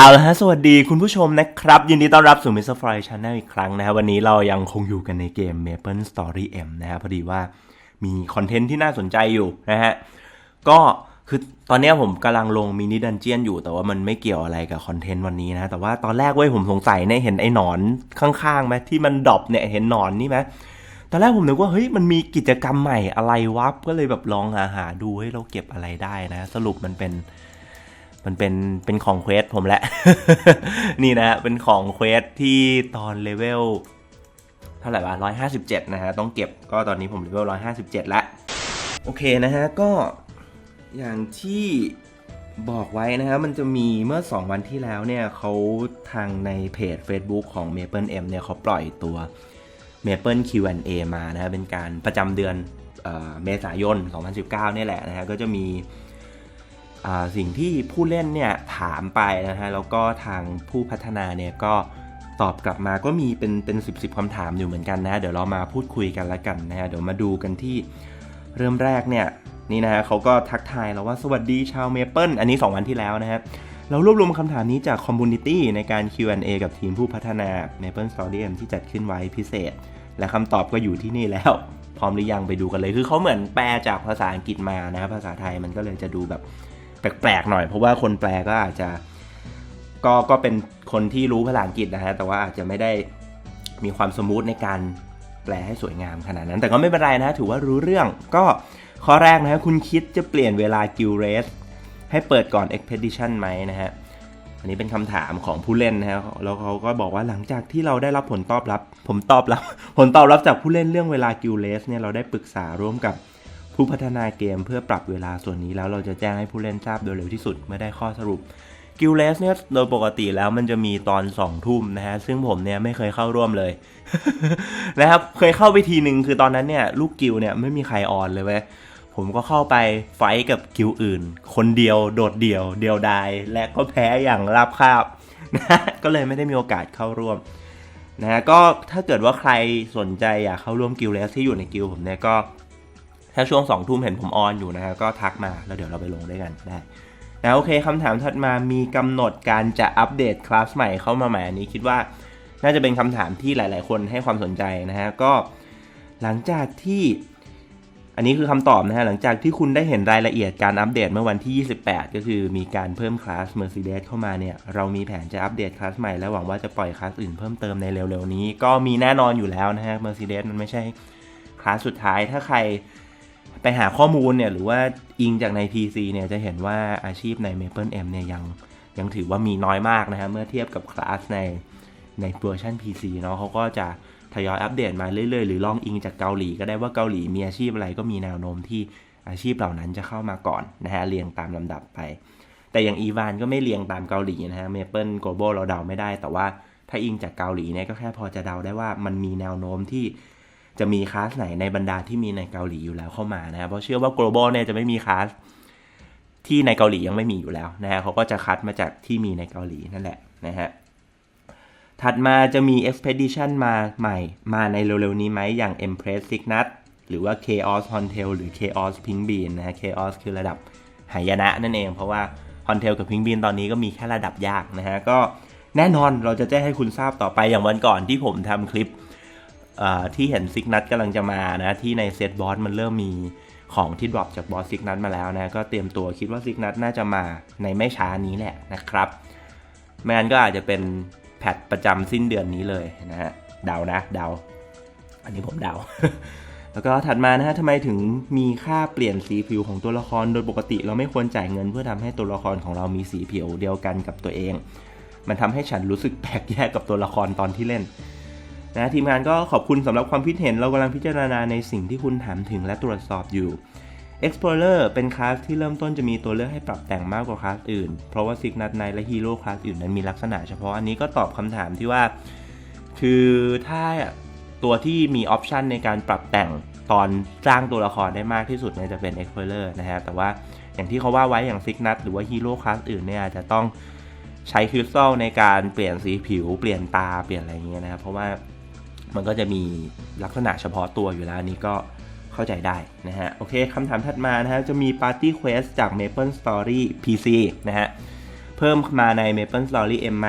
เอาละฮะ สวัสดีคุณผู้ชมนะครับ ยินดีต้อนรับสู่ Mr. Fry Channel อีกครั้งนะครับ วันนี้เรายังคงอยู่กันในเกม Maple Story M นะฮะพอดีว่ามีคอนเทนต์ที่น่าสนใจอยู่นะฮะ ก็คือตอนนี้ผมกำลังลงมินิดันเจียนอยู่ แต่ว่ามันไม่เกี่ยวอะไรกับคอนเทนต์วันนี้นะ แต่ว่าตอนแรกเว้ยผมสงสัยเนี่ยเห็นไอ้หนอนข้างๆไหมที่มันดอปเนี่ยเห็นหนอนนี่ไหมตอนแรกผมนึกว่าเฮ้ยมันมีกิจกรรมใหม่อะไรวะก็เลยแบบลองหาหาดูให้เราเก็บอะไรได้นะ สรุปมันเป็น มันเป็นเป็นของเควสผมแหละ นี่นะเป็นของเควสที่ตอนเลเวลเท่าไหร่วะร้อยห้าสิบเจ็ดนะฮะ ต้องเก็บก็ตอนนี้ผมเลเวลร้อยห้าสิบเจ็ดแล้วโอเคนะฮะ ก็อย่างที่บอกไว้นะฮะมันจะมีเมื่อ 2 วันที่แล้วเนี่ยเขาทางในเพจ Facebook ของ Maple M เนี่ยเขาปล่อยตัว Maple Q&A มานะฮะเป็นการประจำเดือนเอเมษายน 2019 เนี่ยแหละนะฮะก็จะมี สิ่งที่ผู้เล่นเนี่ยถามไปนะฮะแล้วก็ทางผู้พัฒนาเนี่ยก็ตอบกลับมาก็มีเป็นเป็นสิบสิบคำถามอยู่เหมือนกันนะ เดี๋ยวเรามาพูดคุยกันละกันนะฮะเดี๋ยวมาดูกันที่เริ่มแรกเนี่ยนี่นะฮะเขาก็ทักทายเราว่าสวัสดีชาวเมเปิลอันนี้ 2 วันที่แล้วนะฮะเรารวบรวมคำถามนี้จากคอมมูนิตี้ในการ Q&A กับทีมผู้พัฒนา Maple Story M ที่จัดขึ้นไว้พิเศษ และคำตอบก็อยู่ที่นี่แล้ว พร้อมหรือยังไปดูกันเลย คือเขาเหมือนแปลจากภาษาอังกฤษมานะภาษาไทยมันก็เลยจะดูแบบ แปลกๆหน่อย เพราะว่าคนแปลก็อาจจะ ก็ก็เป็นคนที่รู้ภาษาอังกฤษนะฮะแต่ว่าอาจจะไม่ได้มีความสมูทในการแปลให้สวยงามขนาดนั้น แต่ก็ไม่เป็นไรนะถือว่ารู้เรื่องก็ข้อแรกนะฮะคุณคิดจะเปลี่ยนเวลากิลเรสให้เปิดก่อน Expedition ไหมนะฮะอันนี้เป็นคำถามของผู้เล่นนะฮะแล้วเขาก็บอกว่าหลังจากที่เราได้รับผลตอบรับ ผมตอบรับ ผลตอบรับจากผู้เล่นเรื่องเวลากิลเลสเนี่ยเราได้ปรึกษาร่วมกับ ผู้พัฒนาเกมเพื่อปรับเวลาส่วนนี้แล้วเราจะแจ้งให้ผู้เล่นทราบโดยเร็วที่สุดเมื่อได้ข้อสรุปกิลเลสเนี่ยโดยปกติแล้วมันจะมีตอน2ทุ่มนะฮะ ซึ่งผมเนี่ยไม่เคยเข้าร่วมเลยนะครับ เคยเข้าไปทีหนึ่งคือตอนนั้นเนี่ยลูกกิลเนี่ยไม่มีใครออนเลยเว้ยผมก็เข้าไปไฟท์กับกิลอื่น คนเดียวโดดเดี่ยว เดียวดาย และก็แพ้อย่างราบคาบนะก็เลยไม่ได้มีโอกาสเข้าร่วมนะฮะก็ถ้าเกิดว่าใครสนใจอยากเข้าร่วมกิลเลสที่อยู่ในกิลผมเนี่ยก็ ถ้าช่วงสองทุ่มเห็นผมออนอยู่นะฮะก็ทักมาแล้วเดี๋ยวเราไปลงด้วยกันได้นะโอเคคำถามถัดมามีกำหนดการจะอัปเดตคลาสใหม่เข้ามาใหม่อันนี้คิดว่าน่าจะเป็นคำถามที่หลาย ๆ คนให้ความสนใจนะฮะก็หลังจากที่อันนี้คือคำตอบนะฮะหลังจากที่คุณได้เห็นรายละเอียดการอัปเดตเมื่อวันที่ 28 ก็คือมีการเพิ่มคลาส Mercedes เข้ามาเนี่ยเรามีแผนจะอัปเดตคลาสใหม่และหวังว่าจะปล่อยคลาสอื่นเพิ่มเติมในเร็ว ๆ นี้ ก็มีแน่นอนอยู่แล้วนะฮะ Mercedes มันไม่ใช่คลาสสุดท้ายถ้าใคร ไปหาข้อมูลเนี่ยหรือว่าอิงจากใน PC เนี่ยจะเห็นว่าอาชีพใน Maple M เนี่ยยังยังถือว่ามีน้อยมากนะฮะเมื่อเทียบกับคลาสในในเวอร์ชัน PC เนาะเขาก็จะทยอยอัปเดตมาเรื่อยๆ หรือลองอิงจากเกาหลีก็ได้ว่าเกาหลีมีอาชีพอะไรก็มีแนวโน้มที่อาชีพเหล่านั้นจะเข้ามาก่อนนะฮะเรียงตามลำดับไป แต่อย่างอีวานก็ไม่เรียงตามเกาหลีนะฮะเมเปิลโกลบอลเราเดาไม่ได้ แต่ว่าถ้าอิงจากเกาหลีเนี่ยก็แค่พอจะเดาได้ว่ามันมีแนวโน้มที่ จะมีคลาสไหนในบรรดาที่มีในเกาหลีอยู่แล้วเข้ามานะเพราะเชื่อว่า global เนี่ยจะไม่มีคลาสที่ในเกาหลียังไม่มีอยู่แล้วนะฮะเขาก็จะคัดมาจากที่มีในเกาหลีนั่นแหละนะฮะถัดมาจะมี Expedition มาใหม่มาในเร็วๆนี้ไหมอย่าง Empress Signet หรือว่า Chaos hotel หรือ Chaos Pink Bean นะฮะ Chaos คือระดับหายนะนั่นเอง เพราะว่า hotel กับ Pink Bean ตอนนี้ก็มีแค่ระดับยากนะฮะก็แน่นอนเราจะแจ้งให้คุณทราบต่อไปอย่างวันก่อนที่ผมทำคลิป ที่เห็นซิกนัทกำลังจะมานะที่ในเซตบอสมันเริ่มมีของที่ดรอปจากบอสซิกนัทมาแล้วนะก็เตรียมตัวคิดว่าซิกนัทน่าจะมาในไม่ช้านี้แหละนะครับไม่งั้นก็อาจจะเป็นแพทประจำสิ้นเดือนนี้เลยนะฮะเดานะเดา อันนี้ผมเดา แล้วก็ถัดมานะฮะทำไมถึงมีค่าเปลี่ยนสีผิวของตัวละครโดยปกติ เราไม่ควรจ่ายเงินเพื่อทำให้ตัวละครของเรามีสีผิวเดียวกันกับตัวเอง มันทำให้ฉันรู้สึกแปลกแยกกับตัวละครตอนที่เล่น นะทีมงานก็ขอบคุณสำหรับความคิดเห็นเรากำลังพิจารณาในสิ่งที่คุณถามถึงและตรวจสอบอยู่ Explorer เป็นคลาสที่เริ่มต้นจะมีตัวเลือกให้ปรับแต่งมากกว่าคลาสอื่น เพราะว่า Signet Knight และ Hero คลาสอื่นนั้นมีลักษณะเฉพาะอันนี้ก็ตอบคำถามที่ว่า คือถ้าตัวที่มีออปชันในการปรับแต่งตอนสร้างตัวละครได้มากที่สุดเนี่ยจะเป็น Explorer นะฮะแต่ว่าอย่างที่เขาว่าไว้อย่าง Signet หรือว่า Hero คลาสอื่นเนี่ยอาจจะต้องใช้คริสตัลในการเปลี่ยนสีผิว เปลี่ยนตาเปลี่ยนอะไรอย่างเงี้ยนะครับเพราะว่า มันก็จะมีลักษณะเฉพาะตัวอยู่แล้วอันนี้ก็เข้าใจได้นะฮะ โอเคคำถามถัดมานะฮะ จะมี Party Quest จาก Maple Story PC นะฮะ เพิ่มมาใน Maple Story M ไหม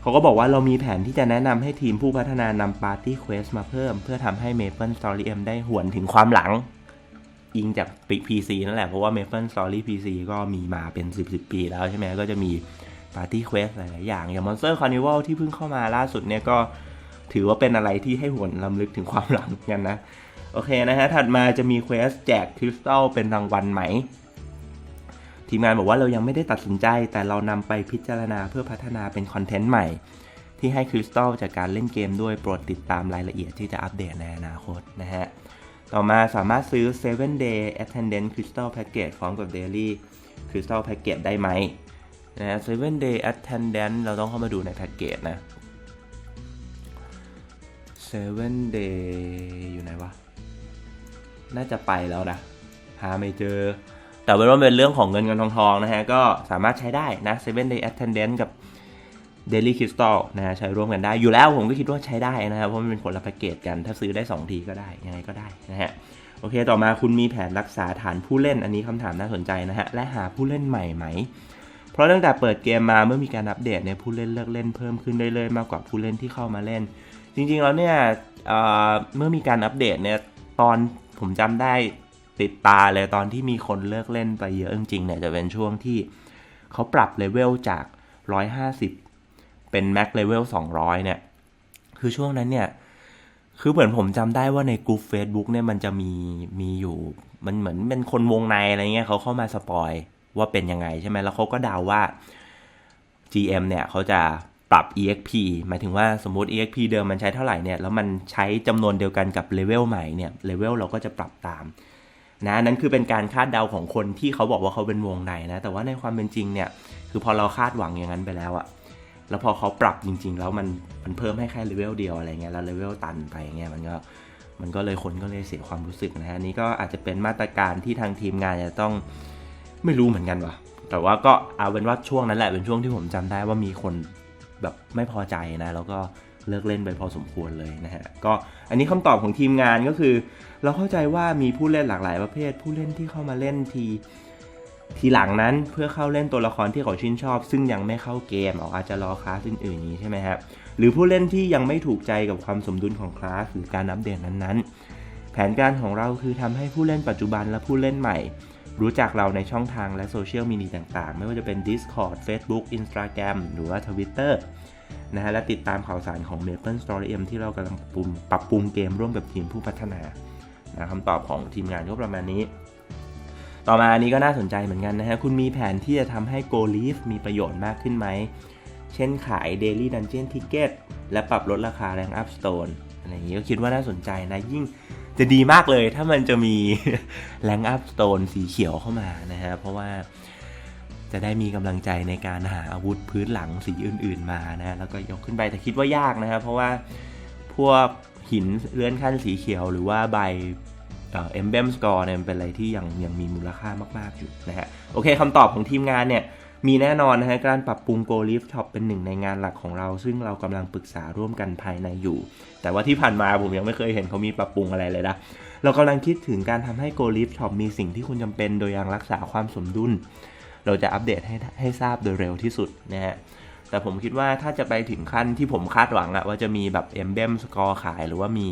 เขาก็บอกว่าเรามีแผนที่จะแนะนำให้ทีมผู้พัฒนานำ Party Quest มาเพิ่ม เพื่อทำให้ Maple Story M ได้หวนถึงความหลัง อิงจากปี PC นั่นแหละ เพราะว่า Maple Story PC ก็มีมาเป็น 10 10 ปีแล้วใช่ไหมก็จะมี Party Quest หลาย ๆ อย่าง อย่าง Monster Carnival ที่เพิ่งเข้ามาล่าสุดเนี่ยก็ ถือว่าเป็นอะไรที่ให้หวนลำลึกถึงความหลังกันนะ โอเคนะฮะ ถัดมาจะมีเควสแจกคริสตัลเป็นรางวัลไหม ทีมงานบอกว่าเรายังไม่ได้ตัดสินใจ แต่เรานำไปพิจารณาเพื่อพัฒนาเป็นคอนเทนต์ใหม่ ที่ให้คริสตัลจากการเล่นเกมด้วยโปรดติดตามรายละเอียดที่จะอัปเดตในอนาคตนะฮะ ต่อมาสามารถซื้อ 7 day attendance crystal package พร้อมกับ daily crystal package ได้ไหมนะฮะ7 day attendance เราต้องเข้ามาดูในแพ็กเกจนะ 7 day อยู่ไหนวะ น่าจะไปแล้วนะ หาไม่เจอ แต่เป็นว่าเป็นเรื่องของเงินเงินทองทองนะฮะ ก็สามารถใช้ได้นะ7 day attendance กับ daily crystal นะฮะ ใช้ร่วมกันได้ อยู่แล้วผมก็คิดว่าใช้ได้นะครับ เพราะมันเป็นคนละแพ็กเกจกัน ถ้าซื้อได้ 2 ทีก็ได้ ยังไงก็ได้นะฮะ โอเค ต่อมาคุณมีแผนรักษาฐานผู้เล่น อันนี้คำถามน่าสนใจนะฮะ และหาผู้เล่นใหม่ไหมเพราะตั้งแต่เปิดเกมมาเมื่อมีการอัปเดตเนี่ยผู้เล่นเลิกเล่นเพิ่มขึ้นเรื่อยๆมากกว่าผู้เล่นที่เข้ามาเล่น จริงๆแล้วเนี่ยเมื่อมีการอัปเดตเนี่ยตอนผมจำได้ติดตาเลยตอนที่มีคนเลิกเล่นไปเยอะจริงๆเนี่ยจะเป็นช่วงที่เขาปรับเลเวลจาก 150 เป็นแม็กเลเวล200 เนี่ย คือช่วงนั้นเนี่ย คือเหมือนผมจำได้ว่าในกลุ่ม Facebook เนี่ยมันจะมีมีอยู่ มันเหมือนเป็นคนวงในอะไรเงี้ยเขาเข้ามาสปอยว่าเป็นยังไงใช่ไหมแล้วเขาก็เดาว่า GM เนี่ยเขาจะ ปรับ EXP หมายถึงว่าสมมติ EXP เดิมมันใช้เท่าไหร่เนี่ยแล้วมันใช้จำนวนเดียวกันกับเลเวลใหม่เนี่ยเลเวลเราก็จะปรับตามนะนั่นคือเป็นการคาดเดาของคนที่เขาบอกว่าเขาเป็นวงในนะแต่ว่าในความเป็นจริงเนี่ยคือพอเราคาดหวังอย่างนั้นไปแล้วอะแล้วพอเขาปรับจริง ๆ แล้วมันมันเพิ่มให้แค่เลเวลเดียวอะไรเงี้ยแล้วเลเวลตันไปเงี้ยมันก็มันก็เลยคนก็เลยเสียความรู้สึกนะฮะนี่ก็อาจจะเป็นมาตรการที่ทางทีมงานจะต้องไม่รู้เหมือนกันวะแต่ว่าก็เอาเป็นว่าช่วงนั้นแหละเป็นช่วงที่ผมจำได้ว่ามีคน แบบไม่พอใจนะแล้วก็เลิกเล่นไปพอสมควรเลยนะฮะก็อันนี้คำตอบของทีมงานก็คือ เราเข้าใจว่ามีผู้เล่นหลากหลายประเภท ผู้เล่นที่เข้ามาเล่นทีทีหลังนั้นเพื่อเข้าเล่นตัวละครที่เขาชื่นชอบ ซึ่งยังไม่เข้าเกมอาจจะรอคลาสอื่นๆนี้ใช่ไหมครับหรือผู้เล่นที่ยังไม่ถูกใจกับความสมดุลของคลาสหรือการอัปเดตนั้นๆ แผนการของเราคือทำให้ผู้เล่นปัจจุบันและผู้เล่นใหม่ รู้จักเราในช่องทางและโซเชียลมีเดียต่างๆ ไม่ว่าจะเป็น Discord Facebook Instagram หรือว่า Twitter นะฮะและติดตามข่าวสารของ Maple Story M ที่เรากำลังปรุงปรับปรุงเกมร่วมกับทีมผู้พัฒนานะคำตอบของทีมงานก็ประมาณนี้ ต่อมาอันนี้ก็น่าสนใจเหมือนกันนะฮะ คุณมีแผนที่จะทำให้ Go Leaf มีประโยชน์มากขึ้นไหม เช่นขาย Daily Dungeon Ticket และปรับลดราคา Rank Up Stone อะไรอย่างนี้ก็คิดว่าน่าสนใจนะยิ่ง จะดีมากเลยถ้ามันจะมี Rank Up Stone สีเขียวเข้ามานะฮะ เพราะว่าจะได้มีกำลังใจในการหาอาวุธพื้นหลังสีอื่น ๆมานะ แล้วก็ยกขึ้นไปแต่คิดว่ายากนะครับ เพราะว่าพวกหินเลื่อนขั้นสีเขียว หรือว่าใบเอ็มเบมสกอร์เนี่ยเป็นอะไรที่ยังยังมีมูลค่ามาก ๆ อยู่นะฮะ โอเคคำตอบของทีมงานเนี่ย มีแน่นอนนะฮะการปรับปรุง Go Lift Shop เป็นหนึ่งในงานหลักของเรา ซึ่งเรากำลังปรึกษาร่วมกันภายในอยู่ แต่ว่าที่ผ่านมาผมยังไม่เคยเห็นเขามีปรับปรุงอะไรเลยนะเรากำลังคิดถึงการทำให้ Go Lift Shop มีสิ่งที่คุณจำเป็นโดยยังรักษาความสมดุล เราจะอัปเดตให้ให้ทราบโดยเร็วที่สุดนะฮะแต่ผมคิดว่าถ้าจะไปถึงขั้นที่ผมคาดหวังอะว่าจะมีแบบ Emblem Score ขายหรือว่ามี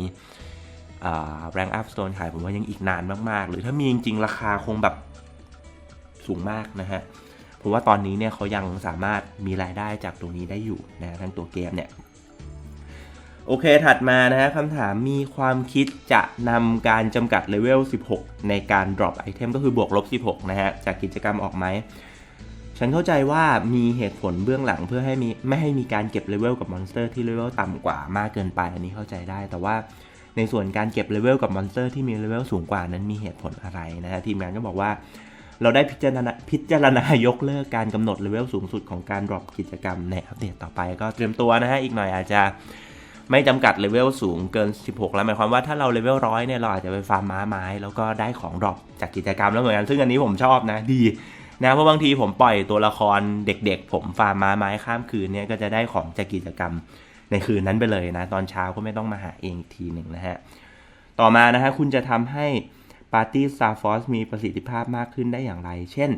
อ่า Rank Up Stone ขายผมว่ายังอีกนานมาก ๆ หรือถ้ามีจริง ๆ ราคาคงแบบสูงมากนะฮะ ผมว่าตอนนี้เนี่ยเขายังสามารถมีรายได้จากตรงนี้ได้อยู่นะทั้งตัวเกมเนี่ยโอเค ถัดมานะฮะคำถามมีความคิดจะนำการจำกัดเลเวล 16 ในการ drop ไอเทมก็คือบวกลบ 16 นะฮะ จากกิจกรรมออกไหม ฉันเข้าใจว่ามีเหตุผลเบื้องหลังเพื่อให้มีไม่ให้มีการเก็บเลเวลกับมอนสเตอร์ที่เลเวลต่ำกว่ามากเกินไป อันนี้เข้าใจได้ แต่ว่าในส่วนการเก็บเลเวลกับมอนสเตอร์ที่มีเลเวลสูงกว่านั้นมีเหตุผลอะไรนะฮะ ทีมงานก็บอกว่า เราได้พิจารณาพิจารณายกเลิกการกำหนดเลเวลสูงสุดของการ drop กิจกรรมในอัปเดตต่อไปก็เตรียมตัวนะฮะอีกหน่อยอาจจะไม่จำกัดเลเวลสูงเกิน 16 แล้วหมายความว่าถ้าเราเลเวลร้อยเนี่ยเราอาจจะไปฟาร์มม้าไม้แล้วก็ได้ของ drop จากกิจกรรมแล้วเหมือนกันซึ่งอันนี้ผมชอบนะดีนะเพราะบางทีผมปล่อยตัวละครเด็กๆ ผมฟาร์มม้าไม้ข้ามคืนเนี่ยก็จะได้ของจากกิจกรรมในคืนนั้นไปเลยนะ ตอนเช้าก็ไม่ต้องมาหาเองอีกทีหนึ่งนะฮะต่อมานะฮะคุณจะทำให้ Party Star Force มีประสิทธิภาพมากขึ้นได้อย่างไร เช่น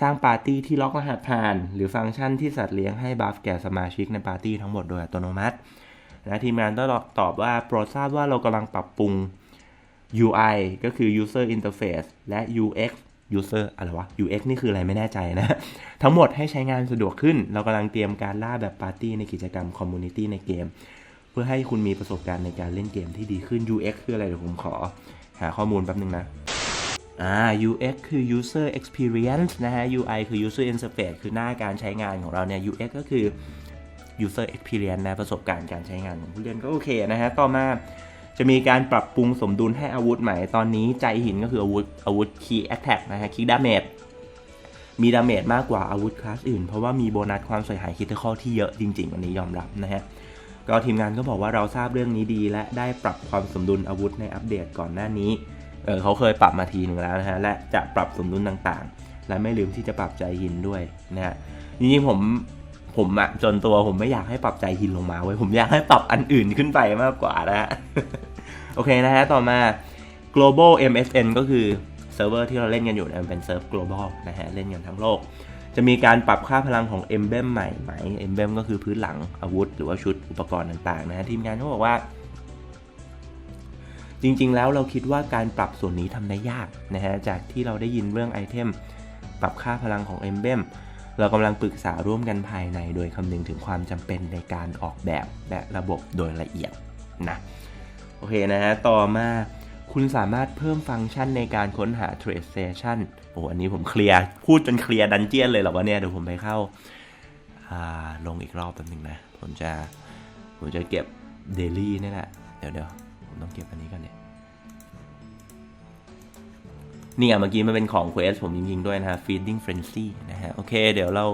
สร้างปาร์ตี้ที่ล็อกรหัสผ่าน หรือฟังก์ชันที่สัตว์เลี้ยงให้บัฟแก่สมาชิกในปาร์ตี้ทั้งหมดโดยอัตโนมัตินะทีมงานก็ตอบว่าโปรดทราบว่าเรากำลังปรับปรุง UI ก็คือ User Interface และ UX User อะไรวะ UX นี่คืออะไรไม่แน่ใจนะ ทั้งหมดให้ใช้งานสะดวกขึ้น เรากำลังเตรียมการล่าแบบปาร์ตี้ในกิจกรรมคอมมูนิตี้ในเกม เพื่อให้คุณมีประสบการณ์ในการเล่นเกมที่ดีขึ้น UX คืออะไรเดี๋ยวผมขอ หาข้อมูลแป๊บนึงนะอ่า UX คือ user experience นะฮะ UI คือ user interface คือหน้าการใช้งานของเราเนี่ย UX ก็คือ user experience นะประสบการณ์การใช้งานของผู้เล่นก็โอเคนะฮะ ต่อมาจะมีการปรับปรุงสมดุลให้อาวุธใหม่ ตอนนี้ใจหินก็คืออาวุธอาวุธ key attack นะฮะ key damage มีดาเมจมากกว่าอาวุธคลาสอื่น เพราะว่ามีโบนัสความเสียหายคิดข้อที่เยอะจริง ๆ อันนี้ยอมรับนะฮะ ก็ทีมงานก็บอกว่าเราทราบเรื่องนี้ดี และได้ปรับความสมดุลอาวุธในอัปเดตก่อนหน้านี้เออเขาเคยปรับมาทีหนึ่งแล้วนะฮะและจะปรับสมดุลต่างๆ และไม่ลืมที่จะปรับใจหินด้วยนะฮะจริงๆผมผมอะจนตัวผมไม่อยากให้ปรับใจหินลงมาเว้ยผมอยากให้ปรับอันอื่นขึ้นไปมากกว่านะฮะโอเคนะฮะต่อมา global MSN ก็คือเซิร์ฟเวอร์ที่เราเล่นกันอยู่นเป็นเซิร์ฟ global นะฮะเล่นกันทั้งโลก จะมีการปรับค่าพลังของ emblem ใหม่ไหม emblem ก็คือพื้นหลังอาวุธ หรือว่าชุดอุปกรณ์ต่างๆนะฮะทีมงานเขาบอกว่า จริงๆแล้วเราคิดว่าการปรับส่วนนี้ทำได้ยากนะฮะจากที่เราได้ยินเรื่องไอเทมปรับค่าพลังของ emblem เรากำลังปรึกษาร่วมกันภายในโดยคำนึงถึงความจำเป็นในการออกแบบและระบบโดยละเอียดนะโอเคนะฮะต่อมา คุณสามารถเพิ่มฟังก์ชันในการค้นหา Trade Station โอ้อันนี้ผมเคลียร์ พูดจนเคลียร์ดันเจียนเลยหรอวะเนี่ย เดี๋ยวผมไปเข้าลงอีกรอบแป๊บนึงนะ ผมจะ ผมจะเก็บเดลี่นี่แหละ เดี๋ยวเดี๋ยวผมต้องเก็บอันนี้ก่อนเนี่ยนี่อะเมื่อกี้มันเป็นของเควสผมจริงๆด้วยนะฮะ Feeding Frenzy นะฮะ โอเค เดี๋ยวเรา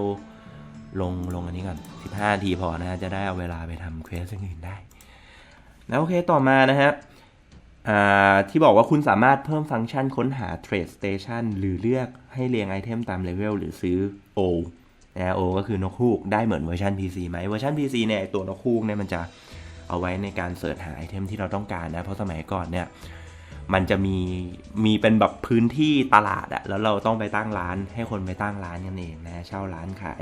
ลงลงอันนี้ก่อน 15นาทีพอนะฮะ จะได้เอาเวลาไปทำเควสอื่นได้แล้วโอเคต่อมานะฮะ ที่บอกว่าคุณสามารถเพิ่มฟังก์ชันค้นหา Trade Station หรือเลือกให้เรียงไอเทมตามเลเวลหรือซื้อ O นะ O ก็คือนกฮูกได้เหมือนเวอร์ชัน PC ไหมเวอร์ชัน PC เนี่ยตัวนกฮูกเนี่ยมันจะเอาไว้ในการเสิร์ชหาไอเทมที่เราต้องการนะ เพราะสมัยก่อนเนี่ยมันจะมีมีเป็นแบบพื้นที่ตลาดอะแล้วเราต้องไปตั้งร้านให้คนไปตั้งร้านกันเองนะเช่าร้านขาย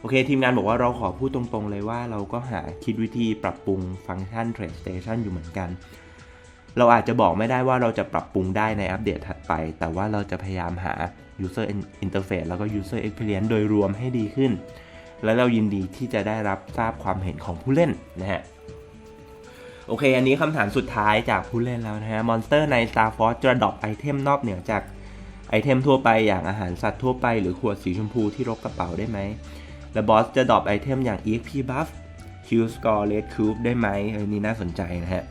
โอเค ทีมงานบอกว่าเราขอพูดตรงๆเลยว่าเราก็หาคิดวิธีปรับปรุงฟังก์ชัน Trade Station อยู่เหมือนกัน เราอาจจะบอกไม่ได้ว่าเราจะปรับปรุงได้ในอัปเดตถัดไป แต่ว่าเราจะพยายามหา User Interface แล้วก็ User Experience โดยรวมให้ดีขึ้น และเรายินดีที่จะได้รับทราบความเห็นของผู้เล่นนะฮะโอเค อันนี้คำถามสุดท้ายจากผู้เล่นแล้วนะฮะ มอนสเตอร์ใน Star Force จะดรอปไอเทมนอกเหนือจากไอเทมทั่วไปอย่างอาหารสัตว์ทั่วไปหรือขวดสีชมพูที่รกกระเป๋าได้ไหม และบอสจะดรอปไอเทมอย่าง EXP Buff Q Score Red Cube ได้ไหมเออนี่น่าสนใจนะฮะ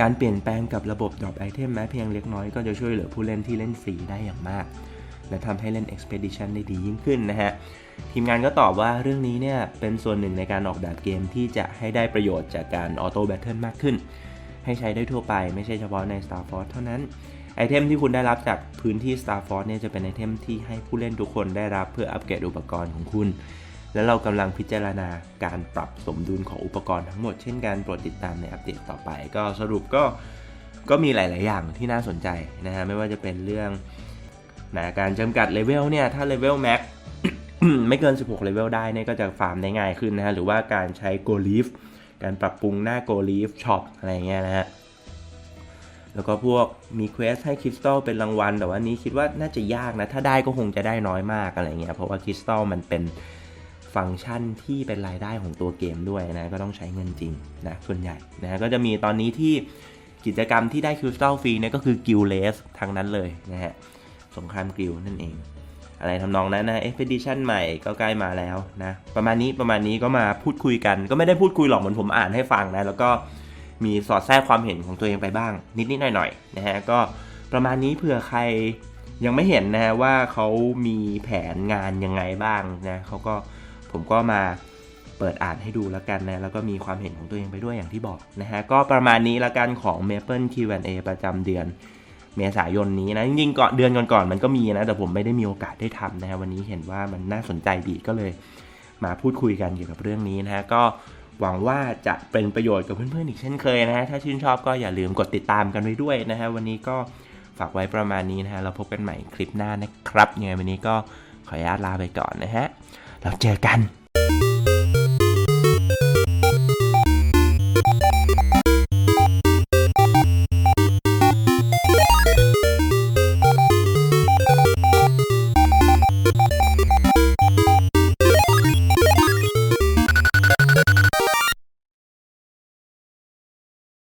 การเปลี่ยนแปลงกับระบบดรอปไอเทมแม้เพียงเล็กน้อยก็จะช่วยเหลือผู้เล่นที่เล่นฟรีได้อย่างมาก และทำให้เล่น Expedition ได้ดียิ่งขึ้นนะฮะ ทีมงานก็ตอบว่าเรื่องนี้เนี่ยเป็นส่วนหนึ่งในการออกแบบเกมที่จะให้ได้ประโยชน์จากการออโต้แบทเทิลมากขึ้น ให้ใช้ได้ทั่วไปไม่ใช่เฉพาะใน Star Force เท่านั้นไอเทมที่คุณได้รับจากพื้นที่ Star Force เนี่ยจะเป็นไอเทมที่ให้ผู้เล่นทุกคนได้รับเพื่ออัปเกรดอุปกรณ์ของคุณ และเรากำลังพิจารณาการปรับสมดุลของอุปกรณ์ทั้งหมดเช่นกันโปรดติดตามในอัปเดตต่อไป ก็สรุปก็ก็มีหลาย ๆ อย่างที่น่าสนใจนะฮะไม่ว่าจะเป็นเรื่องนะการจำกัดเลเวลเนี่ยถ้าเลเวลแม็กไม่เกิน 16 เลเวลได้เนี่ยก็จะฟาร์มได้ง่ายขึ้นนะฮะหรือว่าการใช้โกลีฟการปรับปรุงหน้าโกลีฟช็อปอะไรเงี้ยนะฮะแล้วก็พวกมีเควสให้คริสตัลเป็นรางวัล แต่ว่านี้คิดว่าน่าจะยากนะ ถ้าได้ก็คงจะได้น้อยมากอะไรเงี้ยเพราะว่าคริสตัลมันเป็น ฟังก์ชันที่เป็นรายได้ของตัวเกมด้วยนะก็ต้องใช้เงินจริงนะส่วนใหญ่นะก็จะมีตอนนี้ที่กิจกรรมที่ได้คริสตัลฟรีเนี่ยก็คือกิลเลสทั้งนั้นเลยนะฮะสงครามกิลนั่นเอง อะไรทำนองนั้นนะ Expedition ใหม่ก็ใกล้มาแล้วนะประมาณนี้ประมาณนี้ก็มาพูดคุยกัน ก็ไม่ได้พูดคุยหรอกเหมือนผมอ่านให้ฟังนะแล้วก็มีสอดแทรกความเห็นของตัวเองไปบ้าง นิดๆหน่อยๆนะฮะก็ประมาณนี้เผื่อใครยังไม่เห็นนะฮะว่าเขามีแผนงานยังไงบ้างนะเขาก็ ผมก็มาเปิดอ่านให้ดูแล้วกันนะ แล้วก็มีความเห็นของตัวเองไปด้วยอย่างที่บอกนะฮะ ก็ประมาณนี้แล้วกันของ Maple Q&A ประจำเดือนเมษายนนี้นะ จริงๆก่อนเดือนก่อนๆมันก็มีนะ แต่ผมไม่ได้มีโอกาสได้ทำนะฮะ วันนี้เห็นว่ามันน่าสนใจดีก็เลยมาพูดคุยกันเกี่ยวกับเรื่องนี้นะฮะ ก็หวังว่าจะเป็นประโยชน์กับเพื่อนๆอีกเช่นเคยนะฮะ ถ้าชื่นชอบก็อย่าลืมกดติดตามกันไว้ด้วยนะฮะ วันนี้ก็ฝากไว้ประมาณนี้นะฮะ เราพบกันใหม่คลิปหน้านะครับยังไงวันนี้ก็ขออนุญาตลาไปก่อนนะฮะ เราเจอกัน